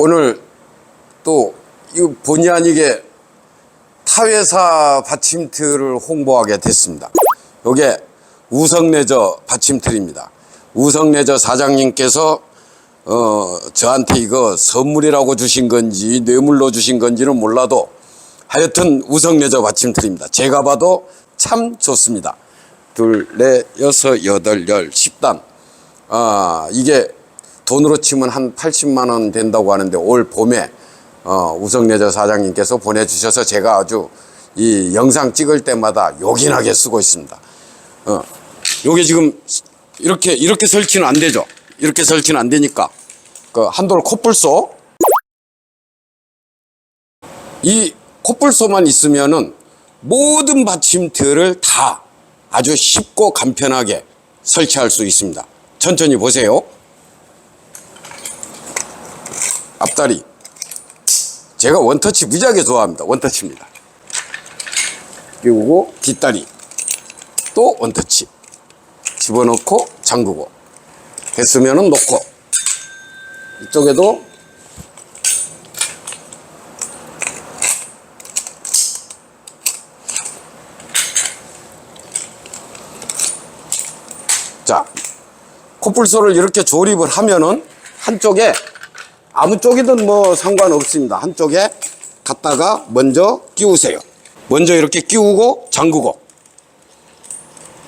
오늘 또 이 본의 아니게 타회사 받침틀을 홍보하게 됐습니다. 요게 우성레저 받침틀입니다. 우성레저 사장님께서 어 저한테 이거 선물이라고 주신 건지 뇌물로 주신 건지는 몰라도 하여튼 우성레저 받침틀입니다. 제가 봐도 참 좋습니다. 둘, 넷, 여섯, 여덟, 열, 십단. 아, 이게 돈으로 치면 한 80만 원 된다고 하는데 올 봄에 어, 우성레저 사장님께서 보내주셔서 제가 아주 이 영상 찍을 때마다 요긴하게 쓰고 있습니다. 어, 요게 지금 이렇게 이렇게 설치는 안 되죠. 이렇게 설치는 안 되니까 그 한돌 콧불소 이 콧불소만 있으면은 모든 받침틀을 다 아주 쉽고 간편하게 설치할 수 있습니다. 천천히 보세요. 앞다리. 제가 원터치 무지하게 좋아합니다. 원터치입니다. 그리고 뒷다리. 또 원터치. 집어넣고 잠그고. 됐으면은 놓고. 이쪽에도 자, 코뿔소를 이렇게 조립을 하면은 한쪽에 아무 쪽이든 뭐 상관없습니다. 한쪽에 갖다가 먼저 끼우세요. 먼저 이렇게 끼우고 잠그고.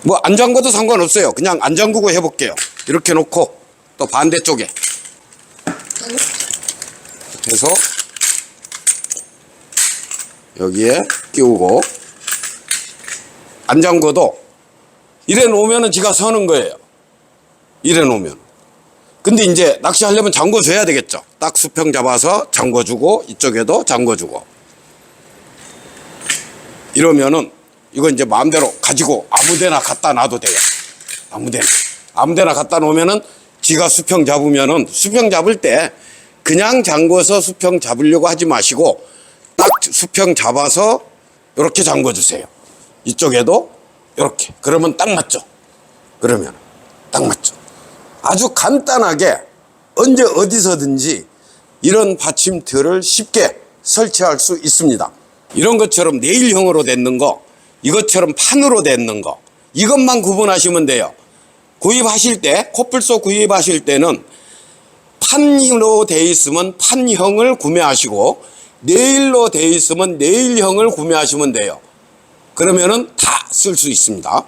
뭐 안 잠궈도 상관없어요. 그냥 안 잠그고 해볼게요. 이렇게 놓고 또 반대쪽에 해서 여기에 끼우고 안 잠궈도 이래 놓으면은 지가 서는 거예요. 이래 놓으면. 근데 이제 낚시하려면 잠궈줘야 되겠죠. 딱 수평 잡아서 잠궈주고 이쪽에도 잠궈주고. 이러면은 이거 이제 마음대로 가지고 아무데나 갖다 놔도 돼요. 아무데나. 아무데나 갖다 놓으면은 지가 수평 잡으면은 수평 잡을 때 그냥 잠궈서 수평 잡으려고 하지 마시고 딱 수평 잡아서 이렇게 잠궈 주세요. 이쪽에도 이렇게. 그러면 딱 맞죠. 그러면 딱 맞죠. 아주 간단하게 언제 어디서든지 이런 받침틀을 쉽게 설치할 수 있습니다. 이런 것처럼 네일형으로 됐는 거, 이것처럼 판으로 됐는 거, 이것만 구분하시면 돼요. 구입하실 때, 코뿔소 구입하실 때는 판으로 돼 있으면 판형을 구매하시고, 네일로 돼 있으면 네일형을 구매하시면 돼요. 그러면은 다 쓸 수 있습니다.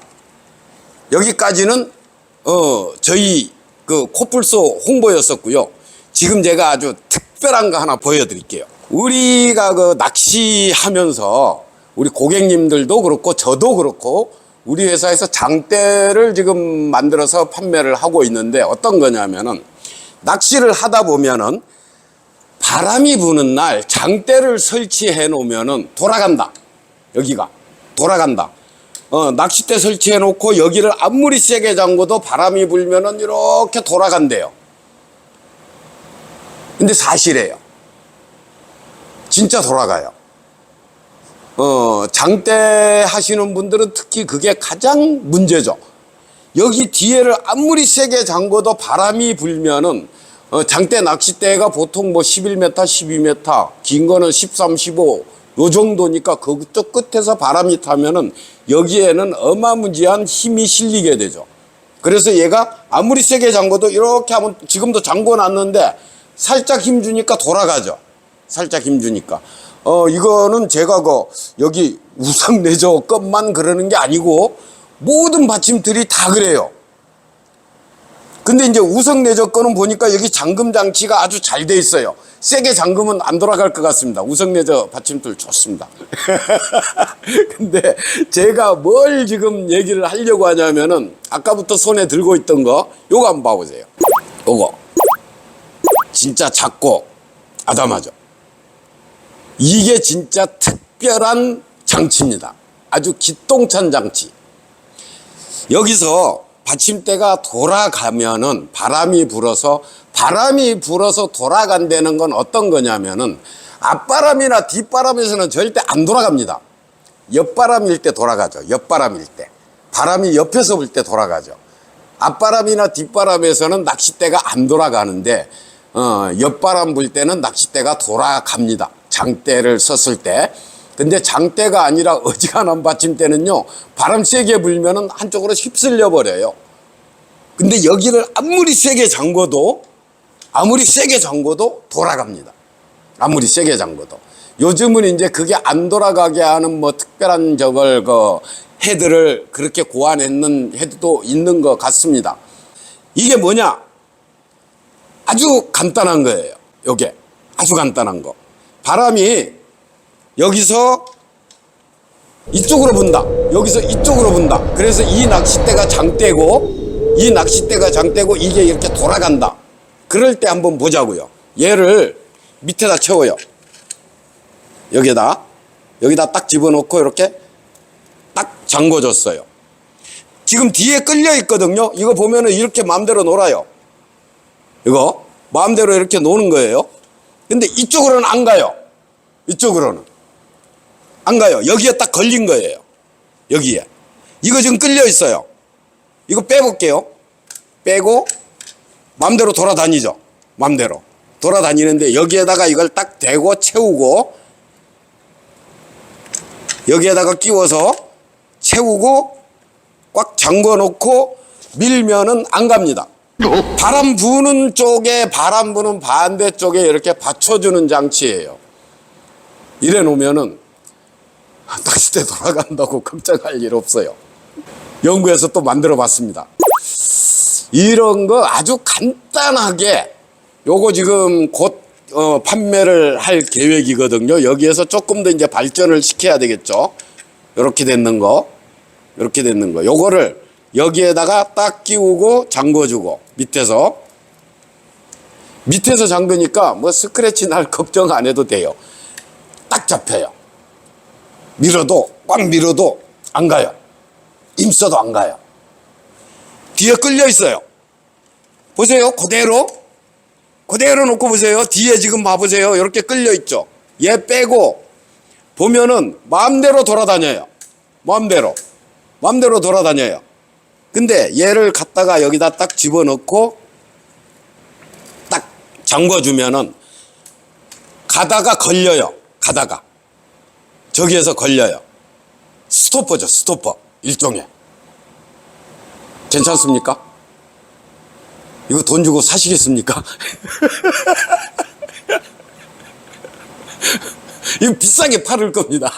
여기까지는 어 저희 그 코뿔소 홍보였었고요. 지금 제가 아주 특별한 거 하나 보여드릴게요. 우리가 그 낚시하면서 우리 고객님들도 그렇고 저도 그렇고 우리 회사에서 장대를 지금 만들어서 판매를 하고 있는데 어떤 거냐면은 낚시를 하다 보면은 바람이 부는 날 장대를 설치해 놓으면은 돌아간다. 여기가 돌아간다. 어, 낚싯대 설치해 놓고 여기를 아무리 세게 잠궈도 바람이 불면은 이렇게 돌아간대요. 근데 사실이에요. 진짜 돌아가요. 어, 장대 하시는 분들은 특히 그게 가장 문제죠. 여기 뒤에를 아무리 세게 잠궈도 바람이 불면은 어, 장대 낚싯대가 보통 뭐 11m, 12m, 긴 거는 13, 15, 요 정도니까 그쪽 끝에서 바람이 타면은 여기에는 어마무지한 힘이 실리게 되죠. 그래서 얘가 아무리 세게 잠궈도 이렇게 하면 지금도 잠궈 놨는데 살짝 힘 주니까 돌아가죠. 살짝 힘 주니까. 어, 이거는 제가 그 여기 우상 내저 것만 그러는 게 아니고 모든 받침들이 다 그래요. 근데 이제 우성 내저 거는 보니까 여기 잠금 장치가 아주 잘 돼 있어요. 세게 잠그면 안 돌아갈 것 같습니다. 우성 내저 받침들 좋습니다. 근데 제가 뭘 지금 얘기를 하려고 하냐면은 아까부터 손에 들고 있던 거 요거 한번 봐보세요. 요거 진짜 작고 아담하죠. 이게 진짜 특별한 장치입니다. 아주 기똥찬 장치. 여기서 받침대가 돌아가면은 바람이 불어서 바람이 불어서 돌아간다는 건 어떤 거냐면은 앞바람이나 뒷바람에서는 절대 안 돌아갑니다. 옆바람일 때 돌아가죠. 옆바람일 때. 바람이 옆에서 불 때 돌아가죠. 앞바람이나 뒷바람에서는 낚싯대가 안 돌아가는데 어, 옆바람 불 때는 낚싯대가 돌아갑니다. 장대를 썼을 때. 근데 장대가 아니라 어지간한 받침대는요, 바람 세게 불면은 한쪽으로 휩쓸려 버려요. 근데 여기를 아무리 세게 잠궈도, 아무리 세게 잠궈도 돌아갑니다. 아무리 세게 잠궈도. 요즘은 이제 그게 안 돌아가게 하는 뭐 특별한 저걸 그 헤드를 그렇게 고안했는 헤드도 있는 것 같습니다. 이게 뭐냐? 아주 간단한 거예요. 요게. 아주 간단한 거. 바람이 여기서 이쪽으로 분다. 여기서 이쪽으로 분다. 그래서 이 낚싯대가 장대고 이 낚싯대가 장대고 이게 이렇게 돌아간다. 그럴 때 한번 보자고요. 얘를 밑에다 채워요. 여기다 여기다 딱 집어넣고 이렇게 딱 잠궈줬어요. 지금 뒤에 끌려 있거든요. 이거 보면은 이렇게 마음대로 놀아요. 이거 마음대로 이렇게 노는 거예요. 근데 이쪽으로는 안 가요. 이쪽으로는 안 가요. 여기에 딱 걸린 거예요. 여기에 이거 지금 끌려 있어요. 이거 빼볼게요. 빼고 마음대로 돌아다니죠. 마음대로 돌아다니는데 여기에다가 이걸 딱 대고 채우고 여기에다가 끼워서 채우고 꽉 잠궈 놓고 밀면은 안 갑니다. 바람 부는 쪽에 바람 부는 반대쪽에 이렇게 받쳐주는 장치예요. 이래 놓으면은 낚싯대 돌아간다고 걱정할 일 없어요. 연구해서 또 만들어 봤습니다. 이런 거 아주 간단하게 요거 지금 곧 어, 판매를 할 계획이거든요. 여기에서 조금 더 이제 발전을 시켜야 되겠죠. 이렇게 됐는 거, 이렇게 됐는 거. 요거를 여기에다가 딱 끼우고 잠궈주고 밑에서 밑에서 잠그니까 뭐 스크래치 날 걱정 안 해도 돼요. 딱 잡혀요. 밀어도 꽉 밀어도 안 가요. 임써도 안 가요. 뒤에 끌려 있어요. 보세요. 그대로 그대로 놓고 보세요. 뒤에 지금 봐보세요. 이렇게 끌려 있죠. 얘 빼고 보면은 마음대로 돌아다녀요. 마음대로. 마음대로 돌아다녀요. 근데 얘를 갖다가 여기다 딱 집어넣고 딱 잠궈주면은 가다가 걸려요. 가다가. 저기에서 걸려요. 스토퍼죠. 스토퍼. 일종의. 괜찮습니까? 이거 돈 주고 사시겠습니까? 이거 비싸게 팔을 겁니다.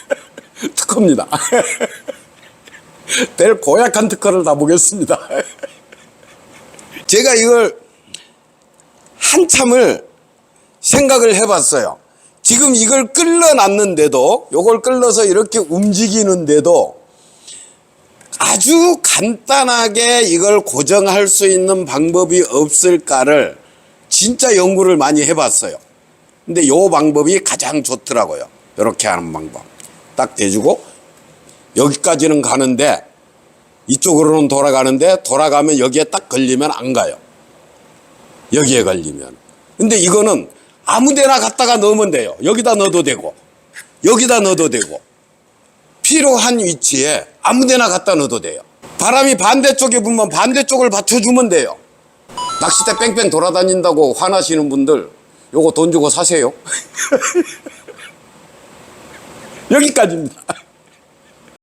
특허입니다. 될 고약한 특허를 다 보겠습니다. 제가 이걸 한참을 생각을 해봤어요. 지금 이걸 끌어놨는데도, 요걸 끌어서 이렇게 움직이는데도 아주 간단하게 이걸 고정할 수 있는 방법이 없을까를 진짜 연구를 많이 해봤어요. 근데 요 방법이 가장 좋더라고요. 이렇게 하는 방법. 딱 대주고 여기까지는 가는데 이쪽으로는 돌아가는데 돌아가면 여기에 딱 걸리면 안 가요. 여기에 걸리면. 근데 이거는 아무 데나 갖다가 넣으면 돼요. 여기다 넣어도 되고 여기다 넣어도 되고 필요한 위치에 아무 데나 갖다 넣어도 돼요. 바람이 반대쪽에 불면 반대쪽을 받쳐주면 돼요. 낚싯대 뺑뺑 돌아다닌다고 화나시는 분들 요거 돈 주고 사세요. 여기까지입니다.